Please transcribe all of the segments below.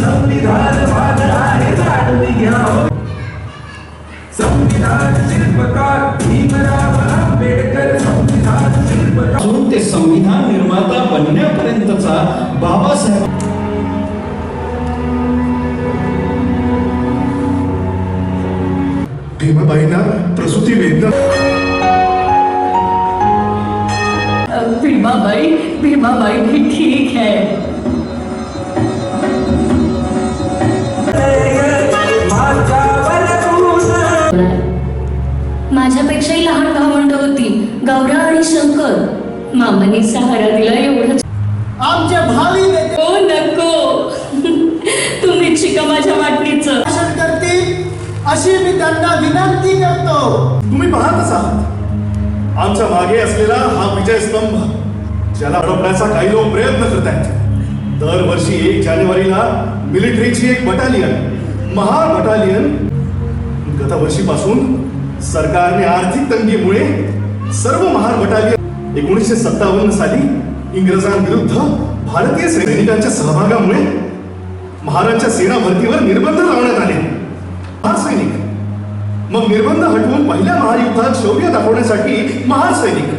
संविधान माझं आहे जाणून घ्या हो. संविधान शिल्पकार भीमराव आंबेडकर संविधान शिल्पकार ते संविधान निर्माता बनण्यापर्यंतचा बाबासाहेब भीमाबाईंना प्रसूती वेदना भीमाबाई भीमाबाई भी ठीक है। माझ्यापेक्षाही लहान भावंड होती. गौरा आणि शंकर. मामाने सहारा दिला एवढंच आमचे भावी हो नको. तुम्हीच शिका माझ्या वाटणीचं. करतील अशी मी त्यांना विनंती करतो. तुम्ही पाहतच आहात आमच्या मागे असलेला हा विजयस्तंभ. ज्याला अडवण्याचा काही लोक प्रयत्न करत आहेत दरवर्षी एक जानेवारीला मिलिटरीची एक बटालियन महा बटालियन गतवर्षीपासून सरकारने आर्थिक तंगीमुळे सर्व महार बटालियन एकोणीसशे सत्तावन्न साली इंग्रजांविरुद्ध भारतीय सैनिकांच्या सहभागामुळे महाराजच्या सेना भरतीवर निर्बंध लावण्यात आले. महासैनिक मग निर्बंध हटवून पहिल्या महायुद्धात शौर्य दाखवण्यासाठी महासैनिक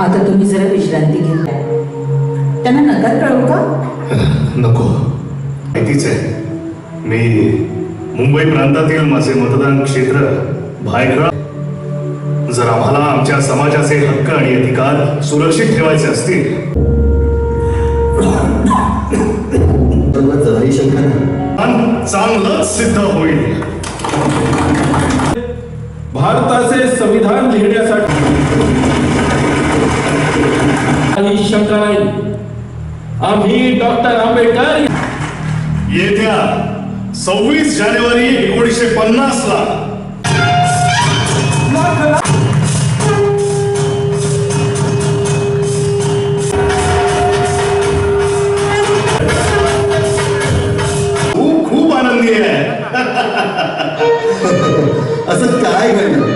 आता तुम्ही जरा विश्रांती घेताय त्यांना नकार कळवू का? नको. माहितीच आहे. मी मुंबई प्रांतातील माझे मतदान क्षेत्र भायखळा जर आम्हाला आमच्या समाजाचे हक्क आणि अधिकार सुरक्षित ठेवायचे असतील. चांगलंच सिद्ध होईल. भारताचे संविधान लिहिण्यासाठी अभी डॉक्टर आंबेडकर येत्या सव्वीस जानेवारी एकोणीसशे पन्नास ला. खूप आनंदी आहे. असं काय घडलं